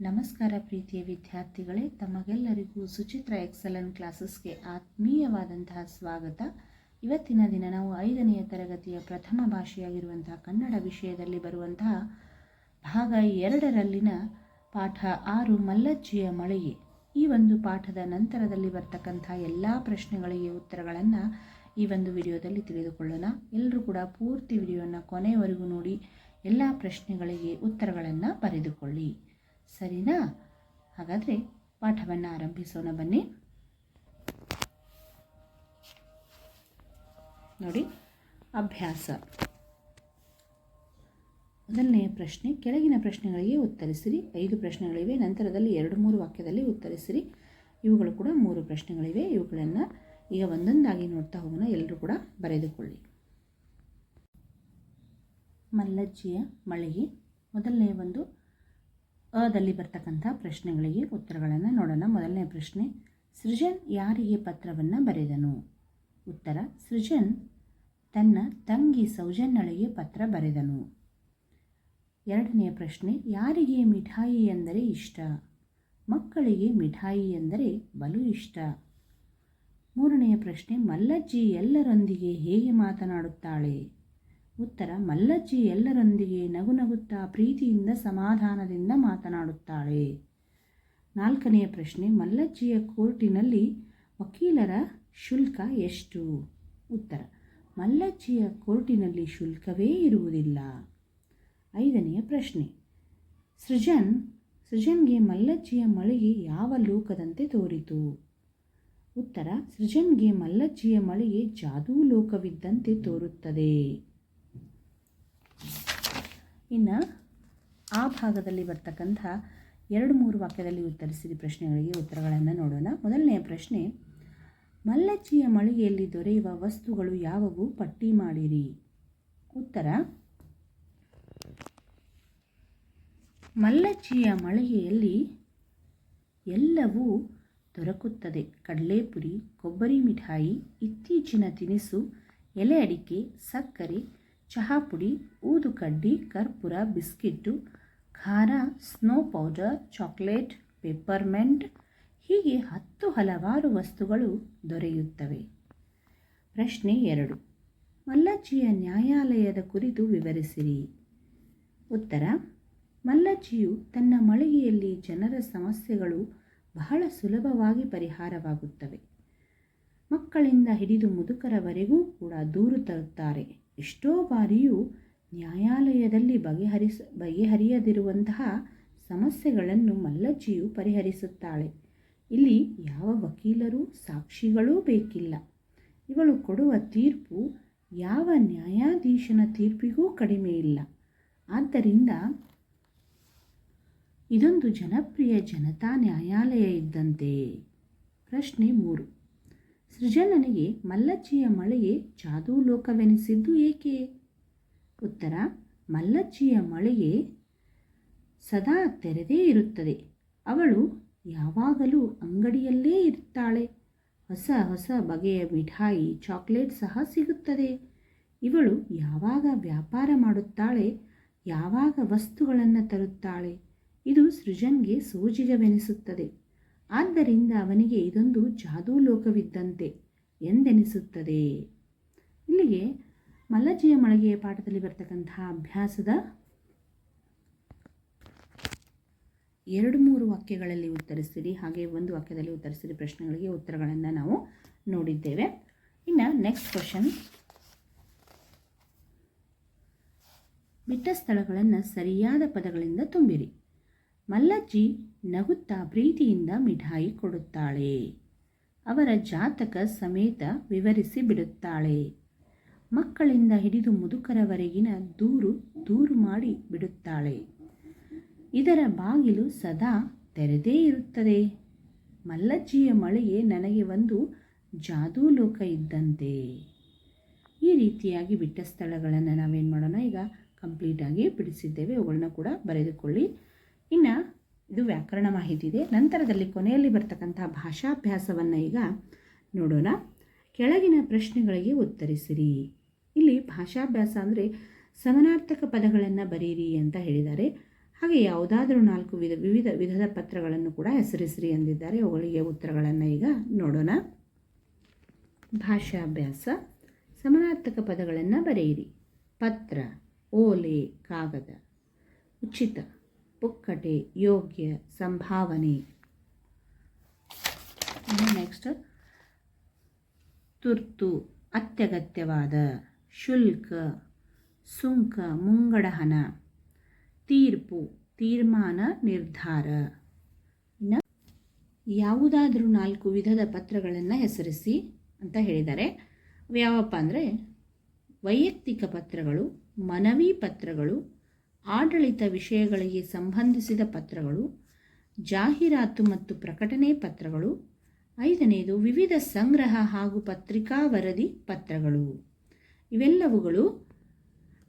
ನಮಸ್ಕಾರ ಪ್ರೀತಿಯ ವಿದ್ಯಾರ್ಥಿಗಳೇ, ತಮಗೆಲ್ಲರಿಗೂ ಸುಚಿತ್ರ ಎಕ್ಸಲೆಂಟ್ ಕ್ಲಾಸಸ್ಗೆ ಆತ್ಮೀಯವಾದಂತಹ ಸ್ವಾಗತ. ಇವತ್ತಿನ ದಿನ ನಾವು ಐದನೆಯ ತರಗತಿಯ ಪ್ರಥಮ ಭಾಷೆಯಾಗಿರುವಂತಹ ಕನ್ನಡ ವಿಷಯದಲ್ಲಿ ಬರುವಂತಹ ಭಾಗ ಎರಡರಲ್ಲಿನ ಪಾಠ ಆರು ಮಲ್ಲಜ್ಜಿಯ ಮಳೆಗೆ ಈ ಒಂದು ಪಾಠದ ನಂತರದಲ್ಲಿ ಬರ್ತಕ್ಕಂಥ ಎಲ್ಲ ಪ್ರಶ್ನೆಗಳಿಗೆ ಉತ್ತರಗಳನ್ನು ಈ ಒಂದು ವಿಡಿಯೋದಲ್ಲಿ ತಿಳಿದುಕೊಳ್ಳೋಣ. ಎಲ್ಲರೂ ಕೂಡ ಪೂರ್ತಿ ವಿಡಿಯೋನ ಕೊನೆಯವರೆಗೂ ನೋಡಿ, ಎಲ್ಲ ಪ್ರಶ್ನೆಗಳಿಗೆ ಉತ್ತರಗಳನ್ನು ಬರೆದುಕೊಳ್ಳಿ. ಸರಿನಾ? ಹಾಗಾದರೆ ಪಾಠವನ್ನು ಆರಂಭಿಸೋಣ ಬನ್ನಿ. ನೋಡಿ, ಅಭ್ಯಾಸ. ಮೊದಲನೆಯ ಪ್ರಶ್ನೆ, ಕೆಳಗಿನ ಪ್ರಶ್ನೆಗಳಿಗೆ ಉತ್ತರಿಸಿರಿ. ಐದು ಪ್ರಶ್ನೆಗಳಿವೆ, ನಂತರದಲ್ಲಿ ಎರಡು ಮೂರು ವಾಕ್ಯದಲ್ಲಿ ಉತ್ತರಿಸಿರಿ. ಇವುಗಳು ಕೂಡ ಮೂರು ಪ್ರಶ್ನೆಗಳಿವೆ. ಇವುಗಳನ್ನು ಈಗ ಒಂದೊಂದಾಗಿ ನೋಡ್ತಾ ಹೋಗೋಣ. ಎಲ್ಲರೂ ಕೂಡ ಬರೆದುಕೊಳ್ಳಿ. ಮಲ್ಲಜ್ಜಿಯ ಮಳಿಗೆ. ಮೊದಲನೇ ಒಂದು ಅದಲ್ಲಿ ಬರ್ತಕ್ಕಂಥ ಪ್ರಶ್ನೆಗಳಿಗೆ ಉತ್ತರಗಳನ್ನು ನೋಡೋಣ. ಮೊದಲನೇ ಪ್ರಶ್ನೆ, ಸೃಜನ್ ಯಾರಿಗೆ ಪತ್ರವನ್ನು ಬರೆದನು? ಉತ್ತರ, ಸೃಜನ್ ತನ್ನ ತಂಗಿ ಸೌಜನ್ಯಳಿಗೆ ಪತ್ರ ಬರೆದನು. ಎರಡನೆಯ ಪ್ರಶ್ನೆ, ಯಾರಿಗೆ ಮಿಠಾಯಿ ಎಂದರೆ ಇಷ್ಟ? ಮಕ್ಕಳಿಗೆ ಮಿಠಾಯಿ ಎಂದರೆ ಬಲು ಇಷ್ಟ? ಮೂರನೆಯ ಪ್ರಶ್ನೆ, ಮಲ್ಲಜ್ಜಿ ಎಲ್ಲರೊಂದಿಗೆ ಹೇಗೆ ಮಾತನಾಡುತ್ತಾಳೆ? ಉತ್ತರ, ಮಲ್ಲಜ್ಜಿ ಎಲ್ಲರೊಂದಿಗೆ ನಗು ನಗುತ್ತಾ ಪ್ರೀತಿಯಿಂದ ಸಮಾಧಾನದಿಂದ ಮಾತನಾಡುತ್ತಾಳೆ. ನಾಲ್ಕನೆಯ ಪ್ರಶ್ನೆ, ಮಲ್ಲಜ್ಜಿಯ ಕೋರ್ಟಿನಲ್ಲಿ ವಕೀಲರ ಶುಲ್ಕ ಎಷ್ಟು? ಉತ್ತರ, ಮಲ್ಲಜ್ಜಿಯ ಕೋರ್ಟಿನಲ್ಲಿ ಶುಲ್ಕವೇ ಇರುವುದಿಲ್ಲ. ಐದನೆಯ ಪ್ರಶ್ನೆ, ಸೃಜನ್, ಸೃಜನ್ಗೆ ಮಲ್ಲಜ್ಜಿಯ ಮಳಿಗೆ ಯಾವ ಲೋಕದಂತೆ ತೋರಿತು? ಉತ್ತರ, ಸೃಜನ್ಗೆ ಮಲ್ಲಜ್ಜಿಯ ಮಳಿಗೆ ಜಾದೂ ಲೋಕವಿದ್ದಂತೆ ತೋರುತ್ತದೆ. ಇನ್ನು ಆ ಭಾಗದಲ್ಲಿ ಬರ್ತಕ್ಕಂಥ ಎರಡು ಮೂರು ವಾಕ್ಯದಲ್ಲಿ ಉತ್ತರಿಸಿದ ಪ್ರಶ್ನೆಗಳಿಗೆ ಉತ್ತರಗಳನ್ನು ನೋಡೋಣ. ಮೊದಲನೆಯ ಪ್ರಶ್ನೆ, ಮಲ್ಲಚ್ಚಿಯ ಮಳಿಗೆಯಲ್ಲಿ ದೊರೆಯುವ ವಸ್ತುಗಳು ಯಾವುವು? ಪಟ್ಟಿ ಮಾಡಿರಿ. ಉತ್ತರ, ಮಲ್ಲಚ್ಚಿಯ ಮಳಿಗೆಯಲ್ಲಿ ಎಲ್ಲವೂ ದೊರಕುತ್ತದೆ. ಕಡಲೆಪುರಿ, ಕೊಬ್ಬರಿ ಮಿಠಾಯಿ, ಇತ್ತೀಚಿನ ತಿನಿಸು, ಎಲೆ ಅಡಿಕೆ, ಸಕ್ಕರೆ ಚಹಾ ಪುಡಿ ಊದುಕಡ್ಡಿ ಕರ್ಪೂರ, ಬಿಸ್ಕಿಟ್ಟು, ಖಾರ, ಸ್ನೋ ಪೌಡರ್, ಚಾಕ್ಲೇಟ್, ಪೆಪ್ಪರ್ಮೆಂಟ್, ಹೀಗೆ ಹತ್ತು ಹಲವಾರು ವಸ್ತುಗಳು ದೊರೆಯುತ್ತವೆ. ಪ್ರಶ್ನೆ ಎರಡು. ಮಲ್ಲಜ್ಜಿಯ ನ್ಯಾಯಾಲಯದ ಕುರಿತು ವಿವರಿಸಿರಿ. ಉತ್ತರ. ಮಲ್ಲಜ್ಜಿಯು ತನ್ನ ಮಳಿಗೆಯಲ್ಲಿ ಜನರ ಸಮಸ್ಯೆಗಳು ಬಹಳ ಸುಲಭವಾಗಿ ಪರಿಹಾರವಾಗುತ್ತವೆ. ಮಕ್ಕಳಿಂದ ಹಿಡಿದು ಮುದುಕರವರೆಗೂ ಕೂಡ ದೂರು ತರುತ್ತಾರೆ. ಎಷ್ಟೋ ಬಾರಿಯೂ ನ್ಯಾಯಾಲಯದಲ್ಲಿ ಬಗೆಹರಿಸ, ಬಗೆಹರಿಯದಿರುವಂತಹ ಸಮಸ್ಯೆಗಳನ್ನು ಮಲ್ಲಜ್ಜಿಯು ಪರಿಹರಿಸುತ್ತಾಳೆ. ಇಲ್ಲಿ ಯಾವ ವಕೀಲರೂ ಸಾಕ್ಷಿಗಳೂ ಬೇಕಿಲ್ಲ. ಇವಳು ಕೊಡುವ ತೀರ್ಪು ಯಾವ ನ್ಯಾಯಾಧೀಶನ ತೀರ್ಪಿಗೂ ಕಡಿಮೆ ಇಲ್ಲ. ಆದ್ದರಿಂದ ಇದೊಂದು ಜನಪ್ರಿಯ ಜನತಾ ನ್ಯಾಯಾಲಯ ಇದ್ದಂತೆ. ಪ್ರಶ್ನೆ ಮೂರು. ಸೃಜನನಿಗೆ ಮಲ್ಲಜ್ಜಿಯ ಮಳೆಗೆ ಜಾದೂ ಲೋಕವೆನಿಸಿದ್ದು ಏಕೆ? ಉತ್ತರ ಮಲ್ಲಜ್ಜಿಯ ಮಳೆಗೆ ಸದಾ ತೆರೆದೇ ಇರುತ್ತದೆ. ಅವಳು ಯಾವಾಗಲೂ ಅಂಗಡಿಯಲ್ಲೇ ಇರ್ತಾಳೆ. ಹೊಸ ಹೊಸ ಬಗೆಯ ಮಿಠಾಯಿ, ಚಾಕ್ಲೇಟ್ ಸಹ ಸಿಗುತ್ತದೆ. ಇವಳು ಯಾವಾಗ ವ್ಯಾಪಾರ ಮಾಡುತ್ತಾಳೆ, ಯಾವಾಗ ವಸ್ತುಗಳನ್ನು ತರುತ್ತಾಳೆ, ಇದು ಸೃಜನ್ಗೆ ಸೋಜಿಗವೆನಿಸುತ್ತದೆ. ಆದ್ದರಿಂದ ಅವನಿಗೆ ಇದೊಂದು ಜಾದೂ ಲೋಕವಿದ್ದಂತೆ ಎಂದೆನಿಸುತ್ತದೆ. ಇಲ್ಲಿಗೆ ಮಲ್ಲಜ್ಜಿಯ ಮಳಿಗೆಯ ಪಾಠದಲ್ಲಿ ಬರ್ತಕ್ಕಂತಹ ಅಭ್ಯಾಸದ ಎರಡು ಮೂರು ವಾಕ್ಯಗಳಲ್ಲಿ ಉತ್ತರಿಸಿರಿ ಹಾಗೆ ಒಂದು ವಾಕ್ಯದಲ್ಲಿ ಉತ್ತರಿಸಿರಿ ಪ್ರಶ್ನೆಗಳಿಗೆ ಉತ್ತರಗಳನ್ನು ನಾವು ನೋಡಿದ್ದೇವೆ. ಇನ್ನು ನೆಕ್ಸ್ಟ್ ಕ್ವಶನ್ ಬಿಟ್ಟ ಸ್ಥಳಗಳನ್ನು ಸರಿಯಾದ ಪದಗಳಿಂದ ತುಂಬಿರಿ. ಮಲ್ಲಜ್ಜಿ ನಗುತ್ತಾ ಪ್ರೀತಿಯಿಂದ ಮಿಠಾಯಿ ಕೊಡುತ್ತಾಳೆ. ಅವರ ಜಾತಕ ಸಮೇತ ವಿವರಿಸಿ ಬಿಡುತ್ತಾಳೆ. ಮಕ್ಕಳಿಂದ ಹಿಡಿದು ಮುದುಕರವರೆಗಿನ ದೂರು ದೂರು ಮಾಡಿ ಬಿಡುತ್ತಾಳೆ. ಇದರ ಬಾಗಿಲು ಸದಾ ತೆರೆದೇ ಇರುತ್ತದೆ. ಮಲ್ಲಜ್ಜಿಯ ಮಳೆಗೆ ನನಗೆ ಒಂದು ಜಾದೂ ಲೋಕ ಇದ್ದಂತೆ. ಈ ರೀತಿಯಾಗಿ ಬಿಟ್ಟ ಸ್ಥಳಗಳನ್ನು ನಾವೇನು ಮಾಡೋಣ ಈಗ ಕಂಪ್ಲೀಟಾಗಿ ಬಿಡಿಸಿದ್ದೇವೆ. ಅವುಗಳನ್ನ ಕೂಡ ಬರೆದುಕೊಳ್ಳಿ. ಇನ್ನು ಇದು ವ್ಯಾಕರಣ ಮಾಹಿತಿ ಇದೆ. ನಂತರದಲ್ಲಿ ಕೊನೆಯಲ್ಲಿ ಬರ್ತಕ್ಕಂಥ ಭಾಷಾಭ್ಯಾಸವನ್ನು ಈಗ ನೋಡೋಣ. ಕೆಳಗಿನ ಪ್ರಶ್ನೆಗಳಿಗೆ ಉತ್ತರಿಸಿರಿ. ಇಲ್ಲಿ ಭಾಷಾಭ್ಯಾಸ ಅಂದರೆ ಸಮನಾರ್ಥಕ ಪದಗಳನ್ನು ಬರೀರಿ ಅಂತ ಹೇಳಿದ್ದಾರೆ. ಹಾಗೆ ಯಾವುದಾದರೂ ನಾಲ್ಕು ವಿಧ ವಿವಿಧ ವಿಧದ ಪತ್ರಗಳನ್ನು ಕೂಡ ಹೆಸರಿಸಿರಿ ಎಂದಿದ್ದಾರೆ. ಅವುಗಳಿಗೆ ಉತ್ತರಗಳನ್ನು ಈಗ ನೋಡೋಣ. ಭಾಷಾಭ್ಯಾಸ, ಸಮನಾರ್ಥಕ ಪದಗಳನ್ನು ಬರೆಯಿರಿ ಪತ್ರ, ಓಲೆ, ಕಾಗದ. ಉಚಿತ. ಪುಕ್ಕಟೆ, ಯೋಗ್ಯ, ಸಂಭಾವನೆ. ನೆಕ್ಸ್ಟ್ ತುರ್ತು, ಅತ್ಯಗತ್ಯವಾದ, ಶುಲ್ಕ, ಸುಂಕ ಮುಂಗಡ ಹಣ ತೀರ್ಪು, ತೀರ್ಮಾನ, ನಿರ್ಧಾರ. ಯಾವುದಾದರೂ ನಾಲ್ಕು ವಿಧದ ಪತ್ರಗಳನ್ನು ಹೆಸರಿಸಿ ಅಂತ ಹೇಳಿದ್ದಾರೆ. ಯಾವಪ್ಪ ಅಂದರೆ ವೈಯಕ್ತಿಕ ಪತ್ರಗಳು, ಮನವಿ ಪತ್ರಗಳು ಆಡಳಿತ ವಿಷಯಗಳಿಗೆ ಸಂಬಂಧಿಸಿದ ಪತ್ರಗಳು, ಜಾಹೀರಾತು ಮತ್ತು ಪ್ರಕಟಣೆ ಪತ್ರಗಳು ಐದನೆಯದು ವಿವಿಧ ಸಂಗ್ರಹ ಹಾಗೂ ಪತ್ರಿಕಾ ವರದಿ ಪತ್ರಗಳು. ಇವೆಲ್ಲವುಗಳು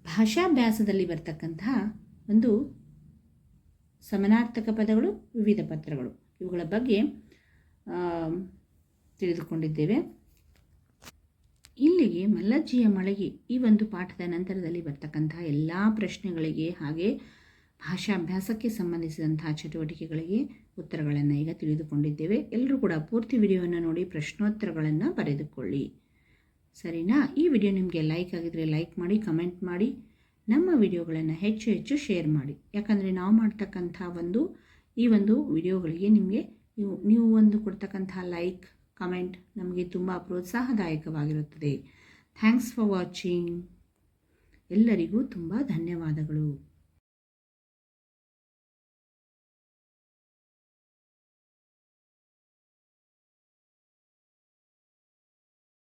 ಭಾಷಾಭ್ಯಾಸದಲ್ಲಿ ಬರ್ತಕ್ಕಂತಹ ಒಂದು ಸಮನಾರ್ಥಕ ಪದಗಳು, ವಿವಿಧ ಪತ್ರಗಳು. ಇವುಗಳ ಬಗ್ಗೆ ತಿಳಿದುಕೊಂಡಿದ್ದೇವೆ. ಇಲ್ಲಿಗೆ ಮಲ್ಲಜ್ಜಿಯ ಮಳೆಗೆ ಈ ಒಂದು ಪಾಠದ ನಂತರದಲ್ಲಿ ಬರ್ತಕ್ಕಂತಹ ಎಲ್ಲ ಪ್ರಶ್ನೆಗಳಿಗೆ ಹಾಗೆ ಭಾಷಾಭ್ಯಾಸಕ್ಕೆ ಸಂಬಂಧಿಸಿದಂತಹ ಚಟುವಟಿಕೆಗಳಿಗೆ ಉತ್ತರಗಳನ್ನು ಈಗ ತಿಳಿದುಕೊಂಡಿದ್ದೇವೆ. ಎಲ್ಲರೂ ಕೂಡ ಪೂರ್ತಿ ವಿಡಿಯೋವನ್ನು ನೋಡಿ ಪ್ರಶ್ನೋತ್ತರಗಳನ್ನು ಬರೆದುಕೊಳ್ಳಿ. ಸರಿನಾ? ಈ ವಿಡಿಯೋ ನಿಮಗೆ ಲೈಕ್ ಆಗಿದರೆ ಲೈಕ್ ಮಾಡಿ, ಕಮೆಂಟ್ ಮಾಡಿ, ನಮ್ಮ ವಿಡಿಯೋಗಳನ್ನು ಹೆಚ್ಚು ಹೆಚ್ಚು ಶೇರ್ ಮಾಡಿ. ಯಾಕಂದರೆ ನಾವು ಮಾಡ್ತಕ್ಕಂಥ ಒಂದು, ಈ ಒಂದು ವಿಡಿಯೋಗಳಿಗೆ ನಿಮಗೆ ನೀವು ನೀವು ಒಂದು ಕೊಡ್ತಕ್ಕಂಥ ಲೈಕ್ ಕಮೆಂಟ್ ನಮಗೆ ತುಂಬ ಪ್ರೋತ್ಸಾಹದಾಯಕವಾಗಿರುತ್ತದೆ. ಥ್ಯಾಂಕ್ಸ್ ಫಾರ್ ವಾಚಿಂಗ್ ಎಲ್ಲರಿಗೂ ತುಂಬ ಧನ್ಯವಾದಗಳು.